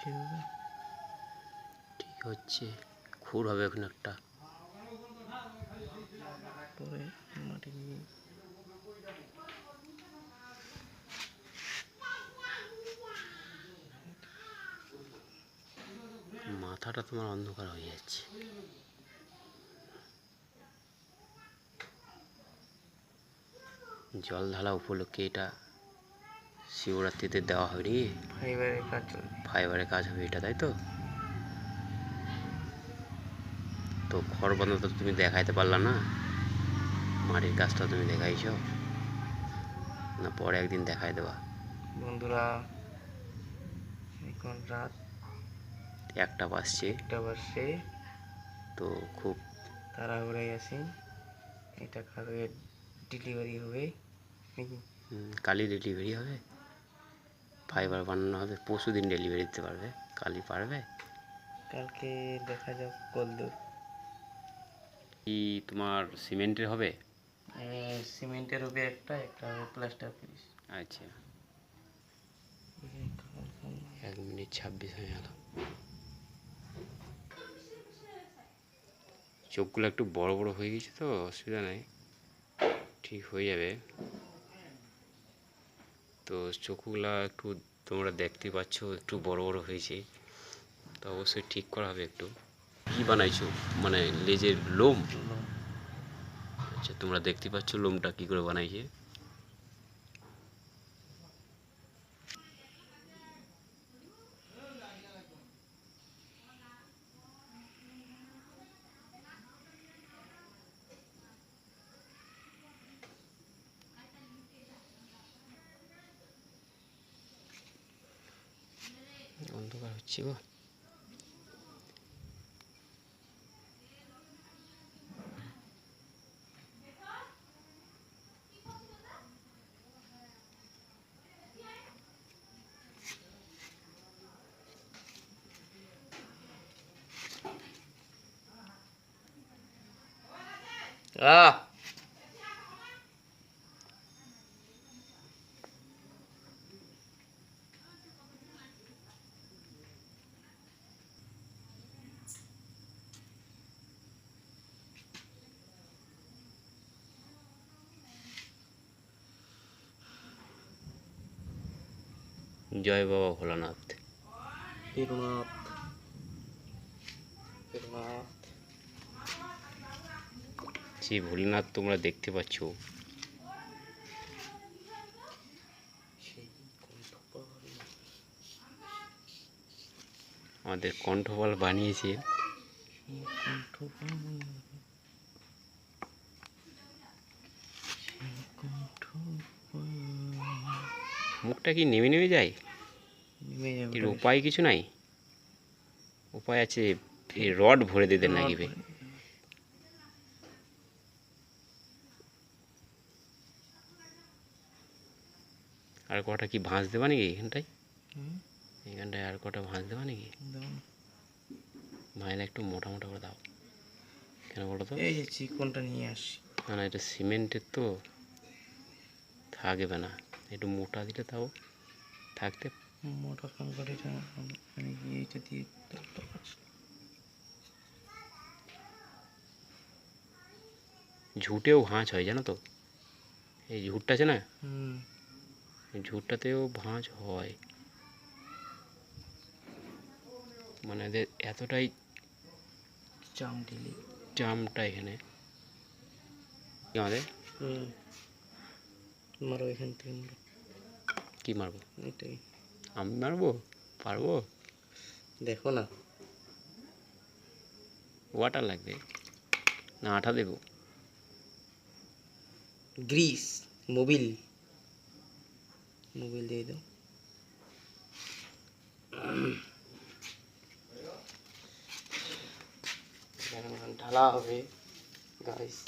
ঠিক আছে ঠিক হচ্ছে খুর হবে ওখানে একটা। পরে মাটি দিয়ে। মাথাটা তোমার অন্ধকার হয়ে যাচ্ছে। জল ঢালা উপলক্ষে এটা শিবরাত্রিতে দেওয়া হবে নি ফাইবারের কাজ ফাইবারের কাজ হবে এটা তাই তো? তো খড় বন্ধ তো তুমি দেখাইতে পারলা না? মাটির কাজটা তুমি দেখাইছ? না পরে একদিন দেখাই দেবা। বন্ধুরা এখন রাত একটা বাজছে। একটা বাজছে। তো খুব তাড়াহুড়ায় আছি। এটা কালকে ডেলিভারি হবে। নাকি কালই ডেলিভারি হবে? ফাইবার বানানো হবে পরশু দিন ডেলিভারি দিতে পারবে কালই পারবে। কালকে দেখা যাক কলদূর কি তোমার সিমেন্টের হবে? সিমেন্টের হবে একটা একটা হবে প্লাস্টার পিস আচ্ছা। এক মিনিট ছাব্বিশ হয়ে গেল। চোখগুলো একটু বড় বড় হয়ে গেছে তো অসুবিধা নেই। ঠিক হয়ে যাবে। তো চোখগুলা একটু তোমরা দেখতে পাচ্ছ একটু বড় বড় হয়েছে। তো অবশ্যই ঠিক করা হবে একটু। কি বানাইছো? মানে লেজের লোম? আচ্ছা তোমরা দেখতে পাচ্ছ লোমটা কি করে বানাইছে? অন্ধকার হচ্ছে গো আহ জয় বাবা ভোলানাথ। তিরুনাথ। যে ভোলেনাথ তোমরা দেখতে পাচ্ছ। কণ্ঠপাল। আমাদের কণ্ঠবল বানিয়েছে। কণ্ঠপাল সেই কণ্ঠপাল মুখটা কি নেমে নেমে যায়? এর উপায় কিছু নাই? উপায় আছে এই রড ভরে দিতে নাকি আর কটা কি ভাঁজ দেবা নাকি এখানটায়? এখানটায় আর কটা ভাঁজ দেবা নাকি? না। একটু মোটা মোটা করে দাও। কেন বলো তো? এই যে চিকনটা নিয়ে আসি। না না এটা সিমেন্টের তো থাকবে না। একটু মোটা দিলে তাও থাকতে মোটা কঙ্কারিটা আমি গিয়ে এইটা দিয়ে ঝুটেও ভাঁজ হয় জানো তো? এই ঝুটটা আছে না? হুম। ঝুটটাতেও ভাঁজ হয়। মানে এদের এতটাই চাম ঢিলি জামটা এখানে। আমাদের? হুম। মারো এখান থেকে কি মারবো? এটাই। আমি মারবো? পারব? দেখো না। ওয়াটার লাগবে। না আঠা দেবো। গ্রিস মোবিল মোবিল দিয়ে দাও। ঢালা হবে গাইস